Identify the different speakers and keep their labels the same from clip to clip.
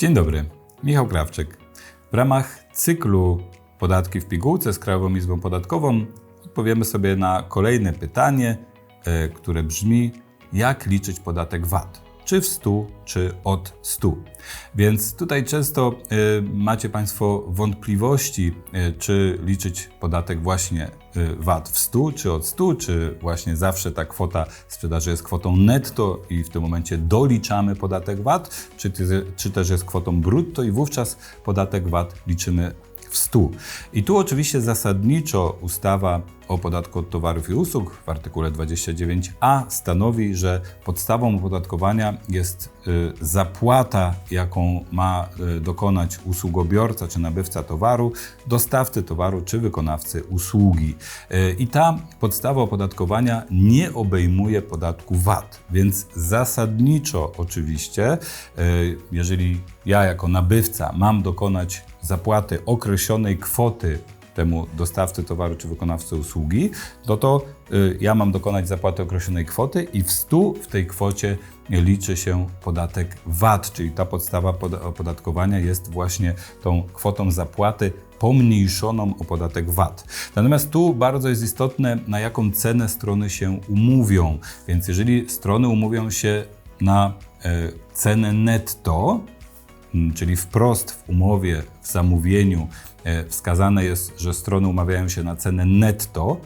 Speaker 1: Dzień dobry, Michał Krawczyk. W ramach cyklu Podatki w pigułce z Krajową Izbą Podatkową odpowiemy sobie na kolejne pytanie, e, które brzmi: jak liczyć podatek VAT? Czy w 100, czy od 100? Więc tutaj często e, macie Państwo wątpliwości, e, czy liczyć podatek właśnie VAT w 100, czy od 100, czy właśnie zawsze ta kwota sprzedaży jest kwotą netto i w tym momencie doliczamy podatek VAT, czy, czy też jest kwotą brutto i wówczas podatek VAT liczymy w 100. I tu oczywiście zasadniczo ustawa o podatku od towarów i usług w artykule 29a stanowi, że podstawą opodatkowania jest y, zapłata, jaką ma y, dokonać usługobiorca czy nabywca towaru, dostawcy towaru czy wykonawcy usługi. Y, I ta podstawa opodatkowania nie obejmuje podatku VAT, więc zasadniczo oczywiście, jeżeli ja jako nabywca mam dokonać zapłaty określonej kwoty temu dostawcy towaru czy wykonawcy usługi, no to y, ja mam dokonać zapłaty określonej kwoty i w 100 w tej kwocie liczy się podatek VAT, czyli ta podstawa opodatkowania jest właśnie tą kwotą zapłaty pomniejszoną o podatek VAT. Natomiast tu bardzo jest istotne, na jaką cenę strony się umówią. Więc jeżeli strony umówią się na e, cenę netto, czyli wprost w umowie, w zamówieniu wskazane jest, że strony umawiają się na cenę netto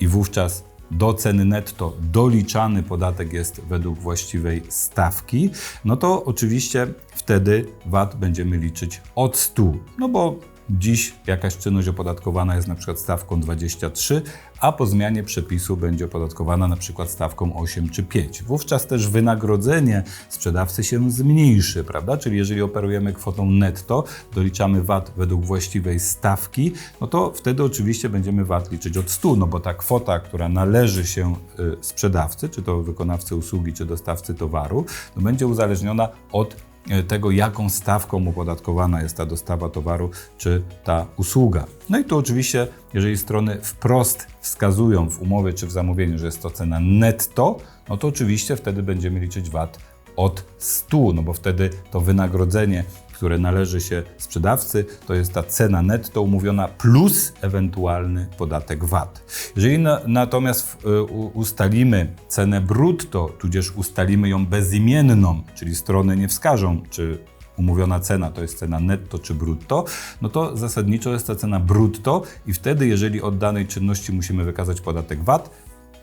Speaker 1: i wówczas do ceny netto doliczany podatek jest według właściwej stawki, no to oczywiście wtedy VAT będziemy liczyć od 100, no bo Dziś jakaś czynność opodatkowana jest na przykład stawką 23, a po zmianie przepisu będzie opodatkowana na przykład stawką 8 czy 5. Wówczas też wynagrodzenie sprzedawcy się zmniejszy, prawda? Czyli jeżeli operujemy kwotą netto, doliczamy VAT według właściwej stawki, no to wtedy oczywiście będziemy VAT liczyć od 100, no bo ta kwota, która należy się y, sprzedawcy, czy to wykonawcy usługi, czy dostawcy towaru, no będzie uzależniona od tego, jaką stawką opodatkowana jest ta dostawa towaru czy ta usługa. No i tu oczywiście, jeżeli strony wprost wskazują w umowie czy w zamówieniu, że jest to cena netto, no to oczywiście wtedy będziemy liczyć VAT od 100, no bo wtedy to wynagrodzenie które należy się sprzedawcy, to jest ta cena netto umówiona plus ewentualny podatek VAT. Jeżeli na, natomiast y, ustalimy cenę brutto, tudzież ustalimy ją bezimienną, czyli strony nie wskażą, czy umówiona cena to jest cena netto czy brutto, no to zasadniczo jest ta cena brutto i wtedy, jeżeli od danej czynności musimy wykazać podatek VAT,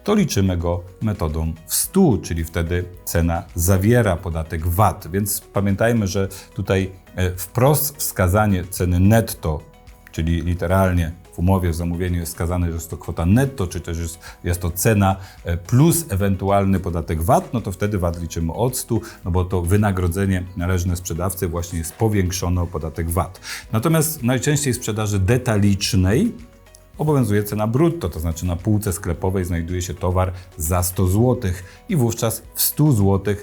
Speaker 1: to liczymy go metodą w 100, czyli wtedy cena zawiera podatek VAT. Więc pamiętajmy, że tutaj e, wprost wskazanie ceny netto, czyli literalnie w umowie, w zamówieniu jest wskazane, że jest to kwota netto, czy też jest, jest to cena e, plus ewentualny podatek VAT, no to wtedy VAT liczymy od 100, no bo to wynagrodzenie należne sprzedawcy właśnie jest powiększone o podatek VAT. Natomiast najczęściej w sprzedaży detalicznej obowiązuje cena brutto, to znaczy na półce sklepowej znajduje się towar za 100 zł i wówczas w 100 zł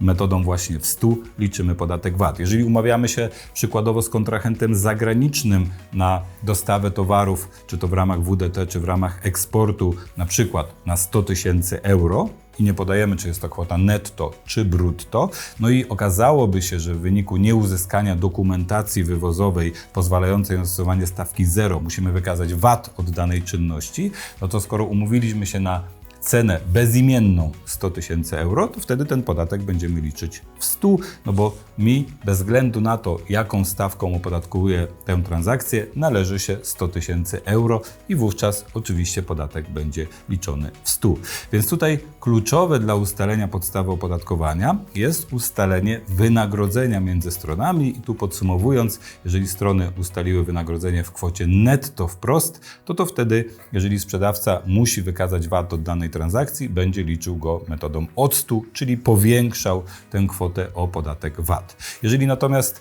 Speaker 1: metodą właśnie w 100 liczymy podatek VAT. Jeżeli umawiamy się przykładowo z kontrahentem zagranicznym na dostawę towarów, czy to w ramach WDT, czy w ramach eksportu, na przykład na 100 tysięcy euro, i nie podajemy, czy jest to kwota netto, czy brutto. No i okazałoby się, że w wyniku nieuzyskania dokumentacji wywozowej pozwalającej na stosowanie stawki zero musimy wykazać VAT od danej czynności, no to skoro umówiliśmy się na cenę bezimienną 100 tysięcy euro, to wtedy ten podatek będziemy liczyć w 100, no bo mi bez względu na to, jaką stawką opodatkuję tę transakcję, należy się 100 tysięcy euro i wówczas oczywiście podatek będzie liczony w 100. Więc tutaj kluczowe dla ustalenia podstawy opodatkowania jest ustalenie wynagrodzenia między stronami i tu podsumowując, jeżeli strony ustaliły wynagrodzenie w kwocie netto wprost, to to wtedy, jeżeli sprzedawca musi wykazać VAT od danej transakcji, będzie liczył go metodą octu, czyli powiększał tę kwotę o podatek VAT. Jeżeli natomiast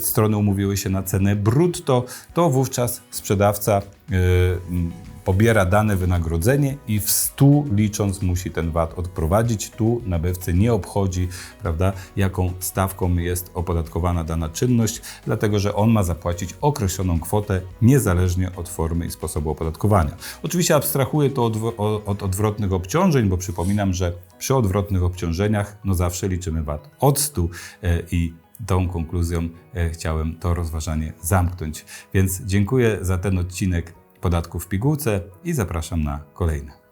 Speaker 1: strony umówiły się na cenę brutto, to wówczas sprzedawca yy, pobiera dane wynagrodzenie i w 100 licząc musi ten VAT odprowadzić. Tu nabywcy nie obchodzi, prawda, jaką stawką jest opodatkowana dana czynność, dlatego że on ma zapłacić określoną kwotę niezależnie od formy i sposobu opodatkowania. Oczywiście abstrahuję to od, od odwrotnych obciążeń, bo przypominam, że przy odwrotnych obciążeniach no zawsze liczymy VAT od 100 e, i tą konkluzją e, chciałem to rozważanie zamknąć. Więc dziękuję za ten odcinek podatków w pigułce i zapraszam na kolejne.